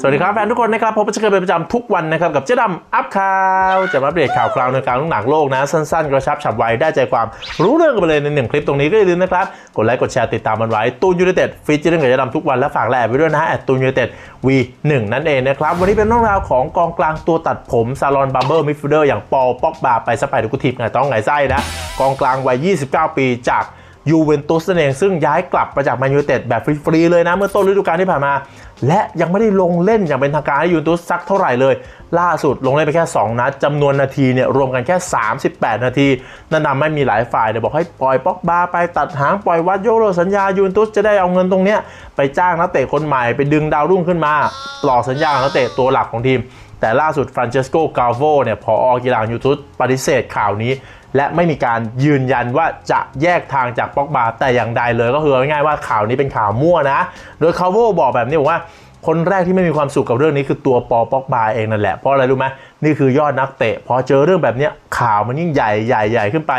สวัสดีครับแฟนทุกคนนะครับพบกันเช่นเคยเป็นประจำทุกวันนะครับ กับเจ๊ดำอัพข่าวจะมาอัปเดตข่าวคราวในกลางหนังโลกนะ สั้นๆ กระชับฉับไวได้ใจความรู้เรื่องกันไปเลยในหนึ่งคลิปตรงนี้ก็อย่าลืมนะครับ กดไลค์กดแชร์ติดตามมันไว้ตูนยูไนเต็ดฟีเจอร์กับเจ๊ดำทุกวันและฝากแลบไปด้วยนะฮะแอดตูนยูไนเต็ดวีหนึ่งนั่นเองนะครับ วันนี้เป็นเรื่องราวของกองกลางตัวตัดผมซาลอนบัมเบอร์มิดฟิลเดอร์อย่างปอลป็อกบาไปสไปดูกุทีมไงต้องไงไส้นะกองกลางวัย 29 ปีจาก ยูเวนตุสนั่นเองซึ่งย้ายกลับมาจากแมนยูเต็ดแบบฟรีๆเลยนะ เมื่อต้นฤดูกาลที่ผ่านมา และยังไม่ได้ลงเล่นอย่างเป็นทางการให้ยูเวนตุสสักเท่าไหร่เลย ล่าสุดลงเล่นไปแค่ 2 นัดจำนวนนาทีเนี่ยรวมกันแค่ 38 นาทีนั่นนำให้มีหลายฝ่ายเนี่ยบอกให้ปล่อยป็อกบาไปตัดหางปล่อยวัดโยกเลิกสัญญายูนตุสจะได้เอาเงินตรงเนี้ยไปจ้างนักเตะคนใหม่ไปดึงดาวรุ่งขึ้นมาหล่อสัญญานักเตะตัวหลักของทีม แต่ล่าสุดฟรานเชสโกกาโวเนี่ยพออกีฬายูทูตปฏิเสธข่าวนี้และไม่มีการยืนยันว่าจะแยกทางจากป็อกบาแต่อย่างใดเลยก็คือง่ายๆว่าข่าวนี้เป็นข่าวมั่วนะ โดยคาโวบอกแบบนี้บอกว่า คนแรกที่ไม่มีความสุขกับเรื่องนี้คือตัวปอป็อกบาเองนั่นแหละ เพราะอะไรรู้ไหมนี่คือยอดนักเตะ พอเจอเรื่องแบบนี้ข่าวมันยิ่งใหญ่ใหญ่ใหญ่ขึ้นไป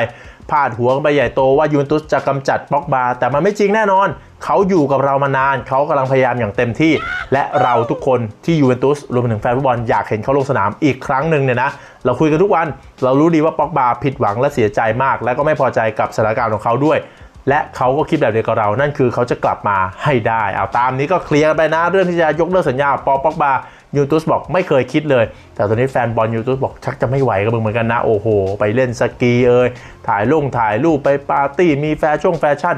พาดหัวกันไปใหญ่โตว่ายูเวนตุสจะกำจัดป็อกบา แต่มันไม่จริงแน่นอน เขาอยู่กับเรามานาน เขากำลังพยายามอย่างเต็มที่ และเราทุกคนที่ยูเวนตุสรวมถึงแฟนฟุตบอลอยากเห็นเขาลงสนามอีกครั้งหนึ่งเนี่ยนะ เราคุยกันทุกวัน เรารู้ดีว่าป็อกบาผิดหวังและเสียใจมาก และก็ไม่พอใจกับสถานการณ์ของเขาด้วย และเขาก็คิดแบบเดียวกับเรา นั่นคือเขาจะกลับมาให้ได้ เอาตามนี้ก็เคลียร์ไปนะ เรื่องที่จะยกเลิกสัญญา ปอปอกบายูทูสบอกไม่เคยคิดเลย แต่ตอนนี้แฟนบอลยูทูสบอกชักจะไม่ไหวกับมึงเหมือนกันนะ โอ้โห ไปเล่นสกีเอ่ยถ่ายลงถ่ายรูปไปปาร์ตี้ มีแฟชั่นแฟชั่น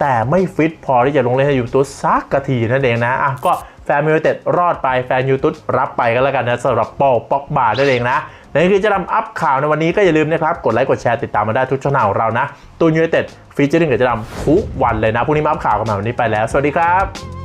แต่ไม่ฟิตพอที่จะลงเล่นให้ยูทูสสักกะทีนั่นเองนะอะก็แฟนมิวเต็ดรอดไปแฟนยูทูสรับไปก็แล้วกันนะสำหรับปอปอกบานั่นเองนะนั่นคือจะนำอัพข่าวในวันนี้ก็อย่าลืมนะครับ กดไลค์กดแชร์ติดตามมาได้ทุกช่องทางของเรานะตูนยูเต็ดฟีเจอริ่งกับจะนำทุกวันเลยนะพรุ่งนี้มาอัพข่าวกันใหม่วันนี้ไปแล้ว สวัสดีครับ